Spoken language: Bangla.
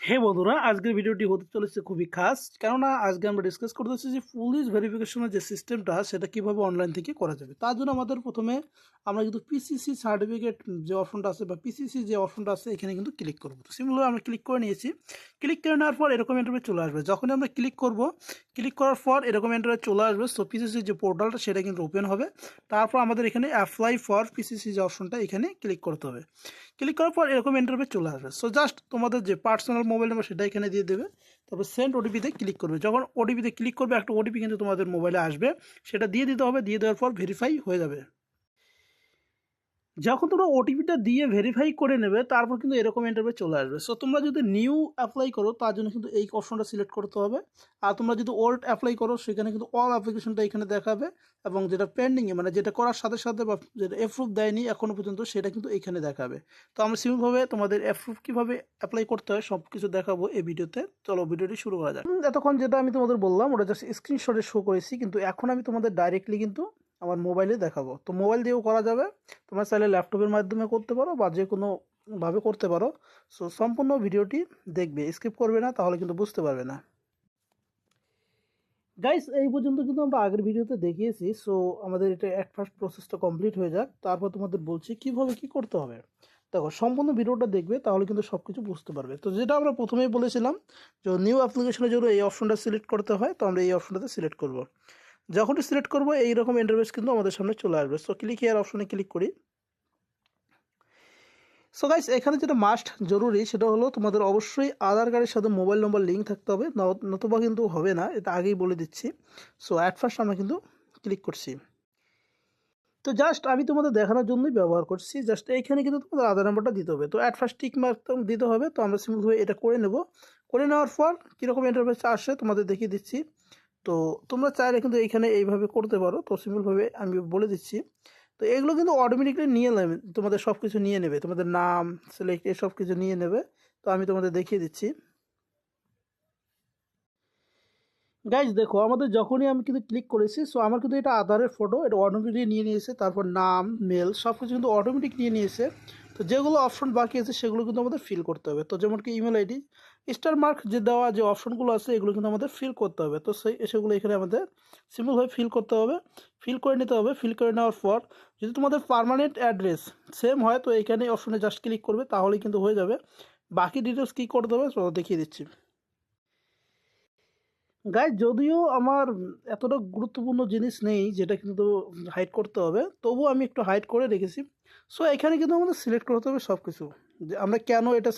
হে বন্ধুরা, আজকের ভিডিওটি হতে চলেছে খুবই খাস। কেননা আজকে আমরা ডিসকাস করতেছি যে পুলিশ ভেরিফিকেশনের যে সিস্টেমটা সেটা কীভাবে অনলাইন থেকে করা যাবে। তার জন্য আমাদের প্রথমে আমরা কিন্তু পিসিসি সার্টিফিকেট যে অপশনটা আছে বা পিসিসি যে অপশনটা আছে, এখানে কিন্তু ক্লিক করব। সিম্পলি আমরা ক্লিক করে নিয়েছি। ক্লিক করে নেওয়ার পর এরকম ইন্টারভিউ চলে আসবে। যখনই আমরা ক্লিক করব ক্লিক করার পর এরকম এন্টারে চলে আসবে। সো পিসিসির যে পোর্টালটা সেটা কিন্তু ওপেন হবে। তারপর আমাদের এখানে অ্যাপ্লাই ফর পিসিসি যে অপশনটা এখানে ক্লিক করতে হবে। ক্লিক করার পর এরকম ইন্টারভিউ চলে আসবে। সো জাস্ট তোমাদের যে পার্সোনাল মোবাইল নাম্বার সেটা এখানে দিয়ে দেবে। তারপর সেন্ড ওটিপিতে ক্লিক করবে। যখন ওটিপিতে ক্লিক করবে, একটা ওটিপি কিন্তু তোমাদের মোবাইলে আসবে। সেটা দিয়ে দিতে হবে। দিয়ে দেওয়ার পর ভেরিফাই হয়ে যাবে। যখন তোমরা ওটিপিটা দিয়ে ভেরিফাই করে নেবে, তারপর কিন্তু এরকম ইন্টারভিউ চলে আসবে। সো তোমরা যদি নিউ অ্যাপ্লাই করো, তার জন্য কিন্তু এই অপশনটা সিলেক্ট করতে হবে। আর তোমরা যদি ওল্ড অ্যাপ্লাই করো, সেখানে কিন্তু অল অ্যাপ্লিকেশনটা এখানে দেখাবে এবং যেটা পেন্ডিংয়ে মানে যেটা করার সাথে সাথে বা যেটা অ্যাপ্রুভ দেয়নি এখনও পর্যন্ত, সেটা কিন্তু এখানে দেখাবে। তো আমরা সিম্পলভাবে তোমাদের অ্যাপ্রুভ কীভাবে অ্যাপ্লাই করতে হয় সব কিছু দেখাবো এই ভিডিওতে চলো ভিডিওটি শুরু করা যাক। এতক্ষণ যেটা আমি তোমাদের বললাম, ওটা জাস্ট স্ক্রিনশটে শো করেছি, কিন্তু এখন আমি তোমাদের ডাইরেক্টলি কিন্তু আমার মোবাইলে দেখাবো। তো মোবাইল দিয়েও করা যাবে। তোমরা চাইলে ল্যাপটপের মাধ্যমে করতে পারো বা যে কোনোভাবে করতে পারো। সো সম্পূর্ণ ভিডিওটি দেখবে। স্কিপ করবে না, তাহলে কিন্তু বুঝতে পারবে না। গাইস এই পর্যন্ত কিন্তু আমরা আগের ভিডিওতে দেখিয়েছি। সো আমাদের এটা এক ফার্স্ট প্রসেসটা কমপ্লিট হয়ে যাক। তারপর তোমাদের বলছি কীভাবে কি করতে হবে। দেখো, সম্পূর্ণ ভিডিওটা দেখবে, তাহলে কিন্তু সব কিছু বুঝতে পারবে। তো যেটা আমরা প্রথমেই বলেছিলাম যে নিউ অ্যাপ্লিকেশনের জন্য এই অপশনটা সিলেক্ট করতে হয়। তো আমরা এই অপশনটাতে সিলেক্ট করব। যখনই সিলেক্ট করব, এইরকম ইন্টারভেস কিন্তু আমাদের সামনে চলে আসবে। সো ক্লিক হেয়ার অপশনে ক্লিক করি। সো গাইস এখানে যেটা মাস্ট জরুরি, সেটা হলো তোমাদের অবশ্যই আধার কার্ডের সাথে মোবাইল নম্বর লিঙ্ক থাকতে হবে। নতুবা কিন্তু হবে না, এটা আগেই বলে দিচ্ছি। সো অ্যাট ফার্স্ট আমরা কিন্তু ক্লিক করছি। তো জাস্ট আমি তোমাদের দেখানোর জন্যই ব্যবহার করছি। জাস্ট এইখানে কিন্তু তোমাদের আধার নাম্বারটা দিতে হবে। তো অ্যাট ফার্স্ট টিক মার্ক দিতে হবে। তো আমরা সিম্পলভাবে এটা করে নেব। করে নেওয়ার পর কীরকম ইন্টারফেস আসে তোমাদের দেখিয়ে দিচ্ছি। তো তোমরা চাইলে কিন্তু এইখানে এইভাবে করতে পারো। তো সিম্পলভাবে আমি বলে দিচ্ছি। তো এগুলো কিন্তু অটোমেটিকলি নিয়ে নেবে। তোমাদের সব কিছু নিয়ে নেবে। তোমাদের নাম সিলেক্ট সব কিছু নিয়ে নেবে। তো আমি তোমাদের দেখিয়ে দিচ্ছি। গাইজ দেখো, আমাদের যখনই আমি কিন্তু ক্লিক করেছি সো আমার কিন্তু এটা আধারের ফটো এটা অটোমেটিক নিয়ে নিয়েছে। তারপর নাম মেল সব কিছু কিন্তু অটোমেটিক নিয়ে নিয়েছে। তো যেগুলো অপশন বাকি আছে, সেগুলো কিন্তু আমাদের ফিল করতে হবে। তো যেমন কি ইমেল আইডি স্টার মার্ক যে দেওয়া যে অপশনগুলো আছে, এগুলো কিন্তু আমাদের ফিল করতে হবে। তো সেই, সেগুলো এখানে আমাদের সিম্পলভাবে ফিল করতে হবে। ফিল করে নিতে হবে। ফিল করে নেওয়ার পর যদি তোমাদের পার্মানেন্ট অ্যাড্রেস সেম হয়, তো এখানে অপশনে জাস্ট ক্লিক করবে, তাহলেই কিন্তু হয়ে যাবে। বাকি ডিটেলস কী করতে হবে তো দেখিয়ে দিচ্ছি। গাইজ যদিও আমার এতটা গুরুত্বপূর্ণ জিনিস নেই, যেটা কিন্তু হাইড করতে হবে, তবুও আমি একটু হাইড করে রেখেছি। সো এখানে কিন্তু আমাদের সিলেক্ট করতে হবে সব কিছু যে আমরা কেন এটা